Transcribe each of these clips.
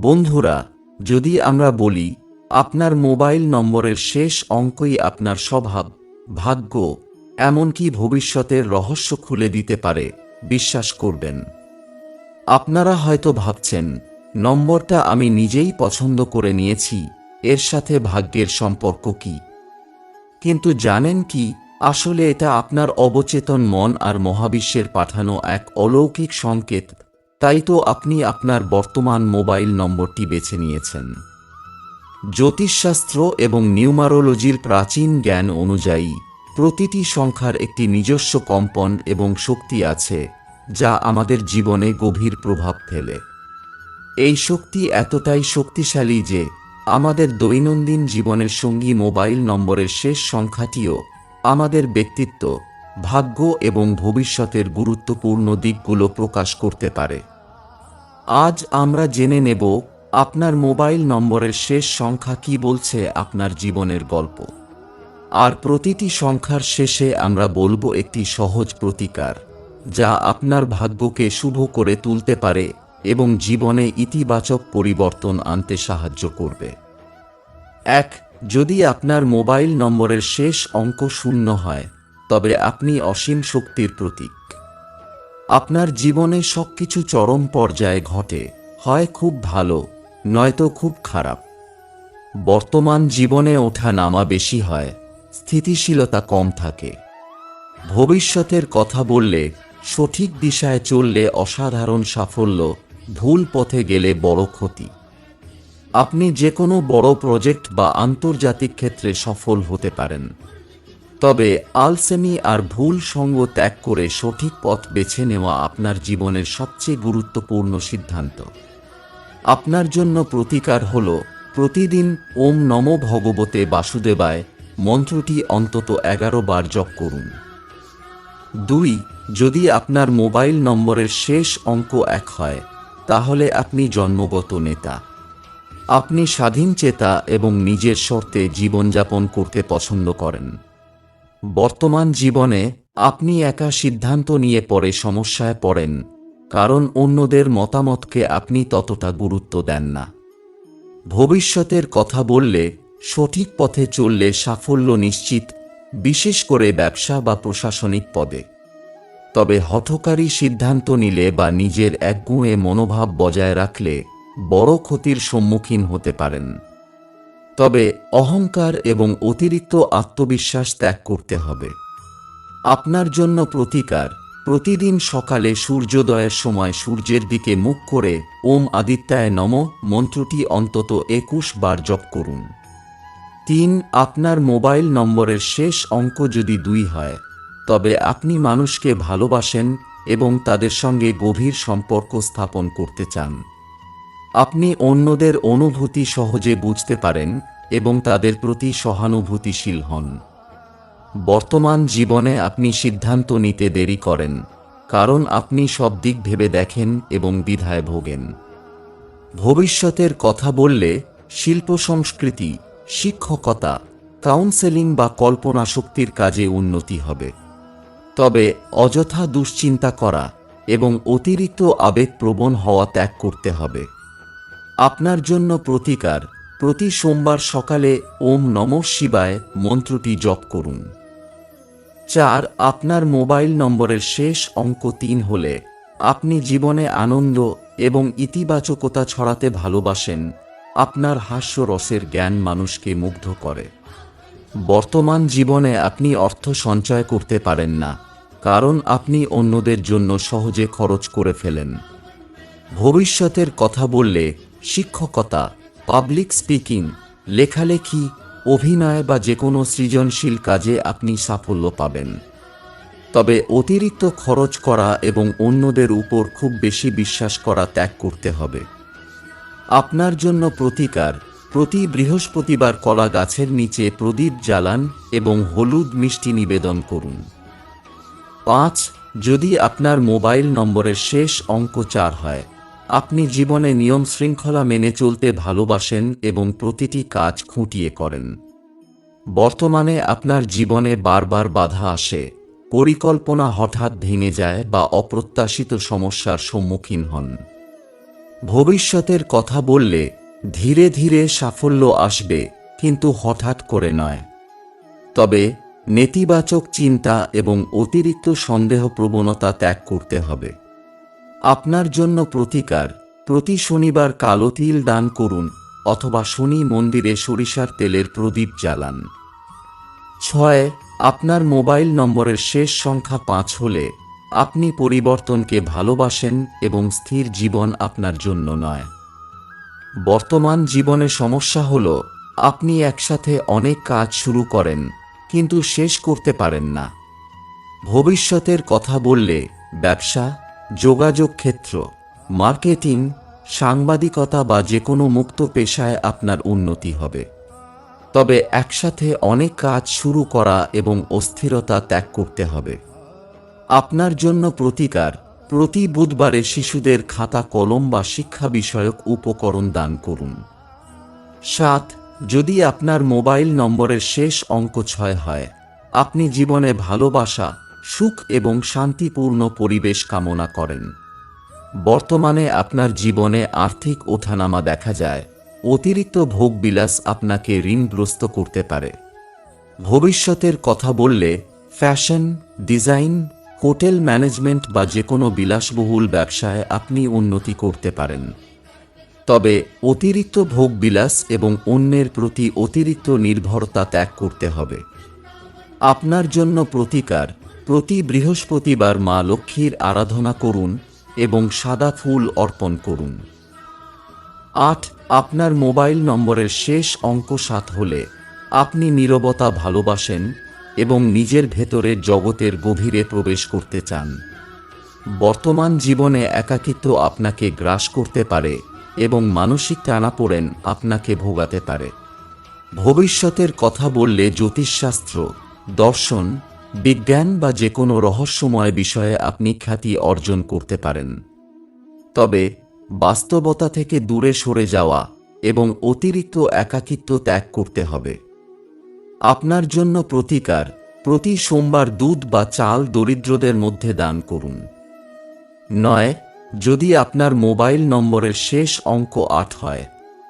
বন্ধুরা, যদি আমরা বলি, আপনার মোবাইল নম্বরের শেষ অঙ্কই আপনার স্বভাব, ভাগ্য, এমনকি ভবিষ্যতের রহস্য খুলে দিতে পারে, বিশ্বাস করবেন। আপনারা হয়তো ভাবছেন, নম্বরটা আমি নিজেই পছন্দ করে নিয়েছি, এর সাথে ভাগ্যের সম্পর্ক কি? কিন্তু জানেন কি, আসলে এটা আপনার অবচেতন মন আর মহাবিশ্বের পাঠানো এক অলৌকিক সংকেত তাই তো আপনি আপনার বর্তমান মোবাইল নম্বরটি বেছে নিয়েছেন। জ্যোতিষশাস্ত্র এবং নিউমারোলজির প্রাচীন জ্ঞান অনুযায়ী, প্রতিটি সংখ্যার একটি নিজস্ব কম্পন এবং শক্তি আছে, যা আমাদের জীবনে গভীর প্রভাব ফেলে। এই শক্তি এতটাই শক্তিশালী যে, আমাদের দৈনন্দিন জীবনের সঙ্গী মোবাইল নম্বরের শেষ সংখ্যাটিও আমাদের ব্যক্তিত্ব ভাগ্য এবং ভবিষ্যতের গুরুত্বপূর্ণ দিকগুলো প্রকাশ করতে পারে। আজ আমরা জেনে নেব আপনার মোবাইল নম্বরের শেষ সংখ্যা কি বলছে আপনার জীবনের গল্প। আর প্রতিটি সংখ্যার শেষে আমরা বলব একটি সহজ প্রতিকার, যা আপনার ভাগ্যকে শুভ করে তুলতে পারে এবং জীবনে ইতিবাচক পরিবর্তন আনতে সাহায্য করবে। এক, যদি আপনার মোবাইল নম্বরের শেষ অঙ্ক শূন্য হয় তবে আপনি অসীম শক্তির প্রতীক। আপনার জীবনে সবকিছু চরম পর্যায়ে ঘটে, হয় খুব ভালো, নয়তো খুব খারাপ। বর্তমান জীবনে ওঠা নামা বেশি হয়, স্থিতিশীলতা কম থাকে। ভবিষ্যতের কথা বললে, সঠিক দিশায় চললে অসাধারণ সাফল্য, ভুল পথে গেলে বড় ক্ষতি। আপনি যে কোনো বড় প্রজেক্ট বা আন্তর্জাতিক ক্ষেত্রে সফল হতে পারেন। তবে আলসেমি আর ভুল সঙ্গ ত্যাগ করে সঠিক পথ বেছে নেওয়া আপনার জীবনের সবচেয়ে গুরুত্বপূর্ণ সিদ্ধান্ত। আপনার জন্য প্রতিকার হল, প্রতিদিন ওম নম ভগবতে বাসুদেবায় মন্ত্রটি অন্তত এগারো বার জপ করুন। দুই, যদি আপনার মোবাইল নম্বরের শেষ অঙ্ক এক হয়, তাহলে আপনি জন্মগত নেতা। আপনি স্বাধীন চেতা এবং নিজের শর্তে জীবনযাপন করতে পছন্দ করেন। বর্তমান জীবনে আপনি একা সিদ্ধান্ত নিয়ে পরে সমস্যায় পড়েন, কারণ অন্যদের মতামতকে আপনি ততটা গুরুত্ব দেন না। ভবিষ্যতের কথা বললে সঠিক পথে চললে সাফল্য নিশ্চিত, বিশেষ করে ব্যবসা বা প্রশাসনিক পদে। তবে হঠকারী সিদ্ধান্ত নিলে বা নিজের একগুঁয়ে মনোভাব বজায় রাখলে বড় ক্ষতির সম্মুখীন হতে পারেন। তবে অহংকার এবং অতিরিক্ত আত্মবিশ্বাস ত্যাগ করতে হবে। আপনার জন্য প্রতিকার, প্রতিদিন সকালে সূর্যোদয়ের সময় সূর্যের দিকে মুখ করে ওম আদিত্যায় নম, মন্ত্রটি অন্তত একুশ বার জপ করুন। তিন, আপনার মোবাইল নম্বরের শেষ অঙ্ক যদি দুই হয়, তবে আপনি মানুষকে ভালোবাসেন এবং তাদের সঙ্গে গভীর সম্পর্ক স্থাপন করতে চান। আপনি অন্যদের অনুভূতি সহজে বুঝতে পারেন এবং তাদের প্রতি সহানুভূতিশীল হন। বর্তমান জীবনে আপনি সিদ্ধান্ত নিতে দেরি করেন, কারণ আপনি সব দিক ভেবে দেখেন এবং দ্বিধায় ভোগেন। ভবিষ্যতের কথা বললে শিল্প সংস্কৃতি, শিক্ষকতা, কাউন্সেলিং বা কল্পনা শক্তির কাজে উন্নতি হবে। তবে অযথা দুশ্চিন্তা করা এবং অতিরিক্ত আবেগপ্রবণ হওয়া ত্যাগ করতে হবে। আপনার জন্য প্রতিকার, প্রতি সোমবার সকালে ওম নম শিবায় মন্ত্রটি জপ করুন। চার, আপনার মোবাইল নম্বরের শেষ অঙ্ক তিন হলে আপনি জীবনে আনন্দ এবং ইতিবাচকতা ছড়াতে ভালোবাসেন, আপনার হাস্যরসের জ্ঞান মানুষকে মুগ্ধ করে। বর্তমান জীবনে আপনি অর্থ সঞ্চয় করতে পারেন না, কারণ আপনি অন্যদের জন্য সহজে খরচ করে ফেলেন। ভবিষ্যতের কথা বললে শিক্ষকতা পাবলিক স্পিকিং লেখালেখি, অভিনয় বা যে কোনো সৃজনশীল কাজে আপনি সাফল্য পাবেন। তবে অতিরিক্ত খরচ করা এবং অন্যদের উপর খুব বেশি বিশ্বাস করা ত্যাগ করতে হবে। আপনার জন্য প্রতিকার, প্রতি বৃহস্পতিবার কলা গাছের নিচে প্রদীপ জ্বালান এবং হলুদ মিষ্টি নিবেদন করুন। পাঁচ, যদি আপনার মোবাইল নম্বরের শেষ অঙ্ক চার হয় আপনি জীবনে নিয়ম শৃঙ্খলা মেনে চলতে ভালোবাসেন এবং প্রতিটি কাজ খুঁটিয়ে করেন। বর্তমানে আপনার জীবনে বারবার বাধা আসে, পরিকল্পনা হঠাৎ ভেঙে যায় বা অপ্রত্যাশিত সমস্যার সম্মুখীন হন। ভবিষ্যতের কথা বললে ধীরে ধীরে সাফল্য আসবে, কিন্তু হঠাৎ করে নয়। তবে নেতিবাচক চিন্তা এবং অতিরিক্ত সন্দেহ প্রবণতা ত্যাগ করতে হবে। আপনার জন্য প্রতিকার, প্রতি শনিবার কালো তিল দান করুন, অথবা শনি মন্দিরে সরিষার তেলের প্রদীপ জ্বালান। ছয়, আপনার মোবাইল নম্বরের শেষ সংখ্যা পাঁচ হলে, আপনি পরিবর্তনকে ভালোবাসেন এবং স্থির জীবন আপনার জন্য নয়। বর্তমান জীবনে সমস্যা হল, আপনি একসাথে অনেক কাজ শুরু করেন, কিন্তু শেষ করতে পারেন না। ভবিষ্যতের কথা বললে, ব্যবসা যোগাযোগ ক্ষেত্র, মার্কেটিং, সাংবাদিকতা বা যে কোনো মুক্ত পেশায় আপনার উন্নতি হবে। তবে একসাথে অনেক কাজ শুরু করা এবং অস্থিরতা ত্যাগ করতে হবে। আপনার জন্য প্রতিকার, প্রতি বুধবারে শিশুদের খাতা কলম বা শিক্ষা বিষয়ক উপকরণ দান করুন। সাত, যদি আপনার মোবাইল নম্বরের শেষ অঙ্ক ছয় হয়, আপনি জীবনে ভালোবাসা সুখ এবং শান্তিপূর্ণ পরিবেশ কামনা করেন। বর্তমানে আপনার জীবনে আর্থিক ওঠানামা দেখা যায়। অতিরিক্ত ভোগবিলাস আপনাকে ঋণগ্রস্ত করতে পারে। ভবিষ্যতের কথা বললে ফ্যাশন, ডিজাইন, হোটেল ম্যানেজমেন্ট বা যে কোনো বিলাসবহুল ব্যবসায় আপনি উন্নতি করতে পারেন। তবে অতিরিক্ত ভোগবিলাস এবং অন্যের প্রতি অতিরিক্ত নির্ভরতা ত্যাগ করতে হবে। আপনার জন্য প্রতিকার প্রতি বৃহস্পতিবার মা লক্ষ্মীর আরাধনা করুন এবং সাদা ফুল অর্পণ করুন। আট, আপনার মোবাইল নম্বরের শেষ অঙ্ক সাত হলে আপনি নীরবতা ভালোবাসেন এবং নিজের ভেতরে জগতের গভীরে প্রবেশ করতে চান। বর্তমান জীবনে একাকিত্ব আপনাকে গ্রাস করতে পারে এবং মানসিক টানাপোড়েন আপনাকে ভোগাতে পারে। ভবিষ্যতের কথা বললে জ্যোতিষশাস্ত্র, দর্শন বিজ্ঞান বা যে কোনো রহস্যময় বিষয়ে আপনি খ্যাতি অর্জন করতে পারেন। তবে বাস্তবতা থেকে দূরে সরে যাওয়া এবং অতিরিক্ত একাকিত্ব ত্যাগ করতে হবে। আপনার জন্য প্রতিকার প্রতি সোমবার দুধ বা চাল দরিদ্রদের মধ্যে দান করুন। নয়, যদি আপনার মোবাইল নম্বরের শেষ অঙ্ক আট হয়,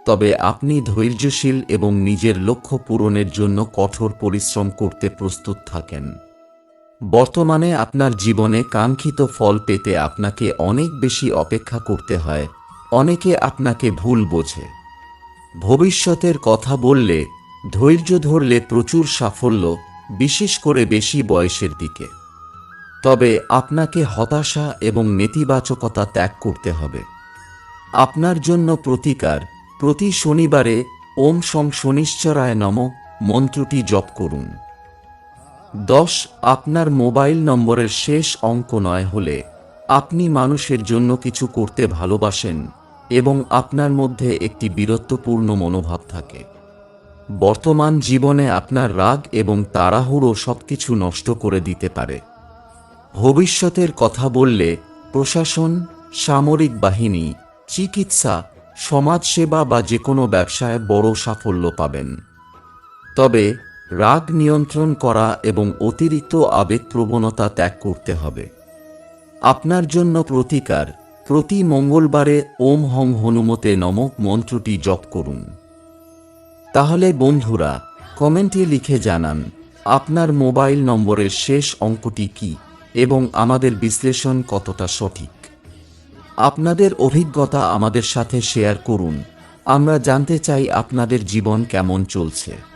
তবে আপনি ধৈর্যশীল এবং নিজের লক্ষ্য পূরণের জন্য কঠোর পরিশ্রম করতে প্রস্তুত থাকেন। বর্তমানে আপনার জীবনে কাঙ্ক্ষিত ফল পেতে আপনাকে অনেক বেশি অপেক্ষা করতে হয়। অনেকে আপনাকে ভুল বোঝে। ভবিষ্যতের কথা বললে, ধৈর্য ধরলে প্রচুর সাফল্য, বিশেষ করে বেশি বয়সের দিকে। তবে আপনাকে হতাশা এবং নেতিবাচকতা ত্যাগ করতে হবে। আপনার জন্য প্রতিকার, প্রতি শনিবারে, ওম সং শনিশ্চরায় নম, মন্ত্রটি জপ করুন। দশ, আপনার মোবাইল নম্বরের শেষ অঙ্ক নয় হলে আপনি মানুষের জন্য কিছু করতে ভালোবাসেন এবং আপনার মধ্যে একটি বীরত্বপূর্ণ মনোভাব থাকে। বর্তমান জীবনে আপনার রাগ এবং তাড়াহুড়ো সবকিছু নষ্ট করে দিতে পারে। ভবিষ্যতের কথা বললে প্রশাসন, সামরিক বাহিনী, চিকিৎসা, সমাজসেবা বা যে কোনো ব্যবসায় বড় সাফল্য পাবেন। তবে রাগ নিয়ন্ত্রণ করা এবং অতিরিক্ত আবেগপ্রবণতা ত্যাগ করতে হবে। আপনার জন্য প্রতিকার, প্রতি মঙ্গলবারে ওম হং হনুমতে নমক মন্ত্রটি জপ করুন। তাহলে বন্ধুরা, কমেন্টে লিখে জানান, আপনার মোবাইল নম্বরের শেষ অঙ্কটি কি এবং আমাদের বিশ্লেষণ কতটা সঠিক? আপনাদের অভিজ্ঞতা আমাদের সাথে শেয়ার করুন। আমরা জানতে চাই আপনাদের জীবন কেমন চলছে।